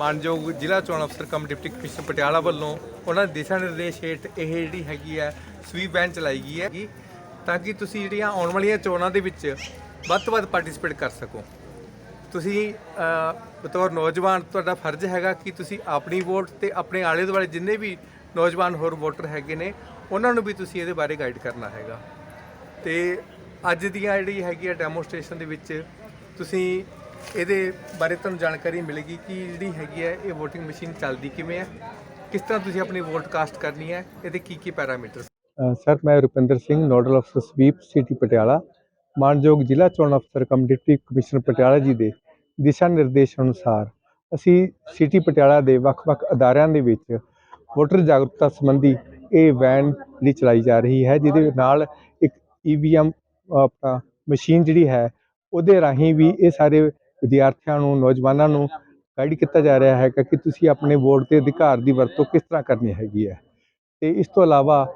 ਮਾਨਯੋਗ ਜ਼ਿਲ੍ਹਾ ਚੋਣ ਅਫਸਰ ਕਮ ਡਿਪਟੀ ਕਮਿਸ਼ਨਰ ਪਟਿਆਲਾ ਵੱਲੋਂ ਉਹਨਾਂ ਦੇ ਦਿਸ਼ਾ ਨਿਰਦੇਸ਼ ਹੇਠ ਇਹ ਜਿਹੜੀ ਹੈਗੀ ਹੈ ਸਵੀਪ ਬੈਨ ਚਲਾਈ ਗਈ ਹੈ ਤਾਂ ਕਿ ਤੁਸੀਂ ਜਿਹੜੀਆਂ ਆਉਣ ਵਾਲੀਆਂ ਚੋਣਾਂ ਦੇ ਵਿੱਚ ਵੱਧ ਤੋਂ ਵੱਧ ਪਾਰਟਿਸਿਪੇਟ ਕਰ ਸਕੋ। ਤੁਸੀਂ ਬਤੌਰ ਨੌਜਵਾਨ ਤੁਹਾਡਾ ਫਰਜ਼ ਹੈਗਾ ਕਿ ਤੁਸੀਂ ਆਪਣੀ ਵੋਟ ਤੇ ਆਪਣੇ ਆਲੇ ਦੁਆਲੇ ਜਿੰਨੇ ਵੀ ਨੌਜਵਾਨ ਹੋਰ ਵੋਟਰ ਹੈਗੇ ਨੇ, ਉਹਨਾਂ ਨੂੰ ਵੀ ਤੁਸੀਂ ਇਹਦੇ ਬਾਰੇ ਗਾਈਡ ਕਰਨਾ ਹੈਗਾ। ਤੇ ਅੱਜ ਦੀਆਂ ਜਿਹੜੀ ਹੈਗੀ ਆ ਡੈਮੋਸਟ੍ਰੇਸ਼ਨ ਦੇ ਵਿੱਚ ਤੁਸੀਂ ਇਹਦੇ ਬਾਰੇ ਤੁਹਾਨੂੰ ਜਾਣਕਾਰੀ ਮਿਲੇਗੀ ਕਿ ਜਿਹੜੀ ਹੈਗੀ ਹੈ, ਇਹ VOTING ਮਸ਼ੀਨ ਚੱਲਦੀ ਕਿਵੇਂ ਹੈ? ਕਿਸ ਤਰ੍ਹਾਂ ਤੁਸੀਂ ਆਪਣੀ ਵੋਟ ਕਾਸਟ ਕਰਨੀ ਹੈ? ਇਹਦੇ ਕੀ ਕੀ ਪੈਰਾਮੀਟਰ ਸਰ, ਮੈਂ ਰੁਪਿੰਦਰ ਸਿੰਘ ਨੋਡਲ ਅਫਸਰ ਸਵੀਪ ਸਿਟੀ ਪਟਿਆਲਾ। ਮਾਨਯੋਗ ਜ਼ਿਲ੍ਹਾ ਚੋਣ ਅਫਸਰ ਕਮ ਡਿਪਟੀ ਕਮਿਸ਼ਨਰ ਪਟਿਆਲਾ ਜੀ ਦੇ ਦਿਸ਼ਾ ਨਿਰਦੇਸ਼ ਅਨੁਸਾਰ ਅਸੀਂ ਸਿਟੀ ਪਟਿਆਲਾ ਦੇ ਵੱਖ-ਵੱਖ ਅਦਾਰਿਆਂ ਦੇ ਵਿੱਚ ਵੋਟਰ ਜਾਗਰੂਕਤਾ ਸੰਬੰਧੀ ਇਹ ਵੈਨ ਜਿਹੜੀ ਚਲਾਈ ਜਾ ਰਹੀ ਹੈ, ਜਿਹਦੇ ਨਾਲ ਇੱਕ ਈਵੀਐਮ ਆਪਣਾ ਮਸ਼ੀਨ ਜਿਹੜੀ ਹੈ, ਉਹਦੇ ਰਾਹੀਂ ਵੀ ਇਹ ਸਾਰੇ ਵਿਦਿਆਰਥੀਆਂ ਨੂੰ, ਨੌਜਵਾਨਾਂ ਨੂੰ ਗਾਈਡ ਕੀਤਾ ਜਾ ਰਿਹਾ ਹੈ ਕਿ ਤੁਸੀਂ ਆਪਣੇ ਵੋਟ ਦੇ ਅਧਿਕਾਰ ਦੀ ਵਰਤੋਂ ਕਿਸ ਤਰ੍ਹਾਂ ਕਰਨੀ ਹੈਗੀ ਹੈ। ਤੇ ਇਸ ਤੋਂ ਇਲਾਵਾ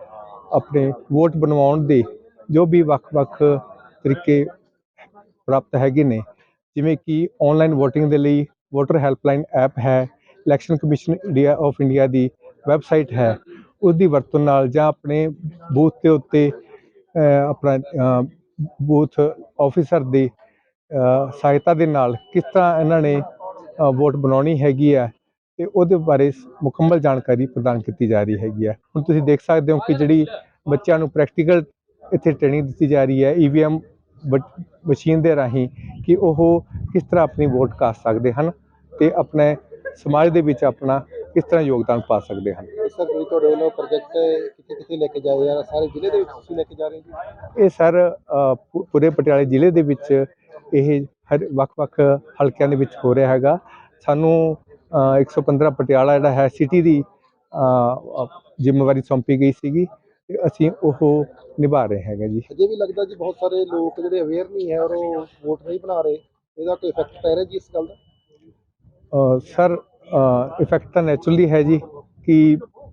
ਆਪਣੇ ਵੋਟ ਬਣਵਾਉਣ ਦੇ ਜੋ ਵੀ ਵੱਖ-ਵੱਖ ਤਰੀਕੇ ਪ੍ਰਾਪਤ ਹੈਗੇ ਨੇ, ਜਿਵੇਂ ਕਿ ਆਨਲਾਈਨ VOTING ਦੇ ਲਈ ਵੋਟਰ ਹੈਲਪਲਾਈਨ ਐਪ ਹੈ election commission India of India the website ਹੈ ਉਸ ਦੀ ਵਰਤੋਂ ਨਾਲ ਜਾਂ ਆਪਣੇ ਬੂਥ ਦੇ ਉੱਤੇ ਆਪਣਾ ਬੂਥ ਆਫੀਸਰ ਦੀ ਸਹਾਇਤਾ ਦੇ ਨਾਲ ਕਿਸ ਤਰ੍ਹਾਂ ਇਹਨਾਂ ਨੇ ਵੋਟ ਬਣਾਉਣੀ ਹੈਗੀ ਹੈ ਤੇ ਉਹਦੇ ਬਾਰੇ ਮੁਕੰਮਲ ਜਾਣਕਾਰੀ ਪ੍ਰਦਾਨ ਕੀਤੀ ਜਾ ਰਹੀ ਹੈਗੀ ਹੈ। ਹੁਣ ਤੁਸੀਂ ਦੇਖ ਸਕਦੇ ਹੋ ਕਿ ਜਿਹੜੀ ਬੱਚਿਆਂ ਨੂੰ ਪ੍ਰੈਕਟੀਕਲ ਇੱਥੇ ਟ੍ਰੇਨਿੰਗ ਦਿੱਤੀ ਜਾ ਰਹੀ ਹੈ ਈਵੀਐਮ ਮਸ਼ੀਨ ਦੇ ਰਾਹੀਂ ਕਿ ਉਹ ਕਿਸ ਤਰ੍ਹਾਂ ਆਪਣੀ ਵੋਟ ਕਾਸਟ ਸਕਦੇ ਹਨ ਤੇ ਆਪਣੇ ਸਮਾਜ ਦੇ ਵਿੱਚ ਆਪਣਾ ਕਿਸ ਤਰ੍ਹਾਂ ਯੋਗਦਾਨ ਪਾ ਸਕਦੇ ਹਨ। ਸਰ ਜਿਹੜੀ ਤੁਹਾਡੇ ਵੱਲੋਂ ਪ੍ਰੋਜੈਕਟ ਕਿੱਥੇ ਕਿੱਥੇ ਲੈ ਕੇ ਜਾ ਰਹੇ ਆ? ਸਾਰੇ ਜ਼ਿਲ੍ਹੇ ਦੇ ਵਿੱਚ ਤੁਸੀਂ ਲੈ ਕੇ ਜਾ ਰਹੇ ਹੋ ਜੀ? ਇਹ ਸਰ ਪੂਰੇ ਪਟਿਆਲੇ ਜ਼ਿਲ੍ਹੇ ਦੇ ਵਿੱਚ ਇਹ ਹਰ ਵੱਖ-ਵੱਖ ਹਲਕਿਆਂ ਦੇ ਵਿੱਚ ਹੋ ਰਿਹਾ ਹੈਗਾ। ਸਾਨੂੰ ਅ, 115 ਪਟਿਆਲਾ ਜਿਹੜਾ ਹੈ ਸਿਟੀ ਦੀ ਜ਼ਿੰਮੇਵਾਰੀ ਸੌਂਪੀ ਗਈ ਸੀਗੀ ਤੇ ਅਸੀਂ ਉਹ ਨਿਭਾ ਰਹੇ ਹੈਗੇ ਜੀ। ਅਜੇ ਵੀ ਲੱਗਦਾ ਜੀ ਬਹੁਤ ਸਾਰੇ ਲੋਕ ਜਿਹੜੇ ਅਵੇਅਰ ਨਹੀਂ ਹੈ ਔਰ ਉਹ ਵੋਟ ਨਹੀਂ ਬਣਾ ਰਹੇ। ਇਹਦਾ ਕੋਈ ਇਫੈਕਟ ਪੈ ਰਿਹਾ ਜੀ ਇਸ ਗੱਲ ਦਾ? ਸਰ ਇਫੈਕਟ ਤਾਂ ਨੈਚੁਰਲੀ ਹੈ ਜੀ ਕਿ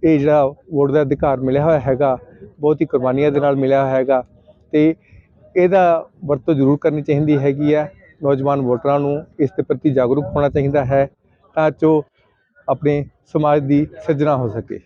ਇਹ ਜਿਹੜਾ ਵੋਟ ਦਾ ਅਧਿਕਾਰ ਮਿਲਿਆ ਹੋਇਆ ਹੈਗਾ ਬਹੁਤ ਹੀ ਕੁਰਬਾਨੀਆਂ ਦੇ ਨਾਲ ਮਿਲਿਆ ਹੋਇਆ ਹੈਗਾ ਤੇ ਇਹਦਾ ਵਰਤੋਂ ਜ਼ਰੂਰ ਕਰਨੀ ਚਾਹੀਦੀ ਹੈਗੀ ਹੈ ਨੌਜਵਾਨ ਵੋਟਰਾਂ ਨੂੰ ਇਸ ਦੇ ਪ੍ਰਤੀ ਜਾਗਰੂਕ ਹੋਣਾ ਚਾਹੀਦਾ ਹੈ ਤਾਂ ਜੋ ਆਪਣੇ ਸਮਾਜ ਦੀ ਸਿਰਜਣਾ ਹੋ ਸਕੇ।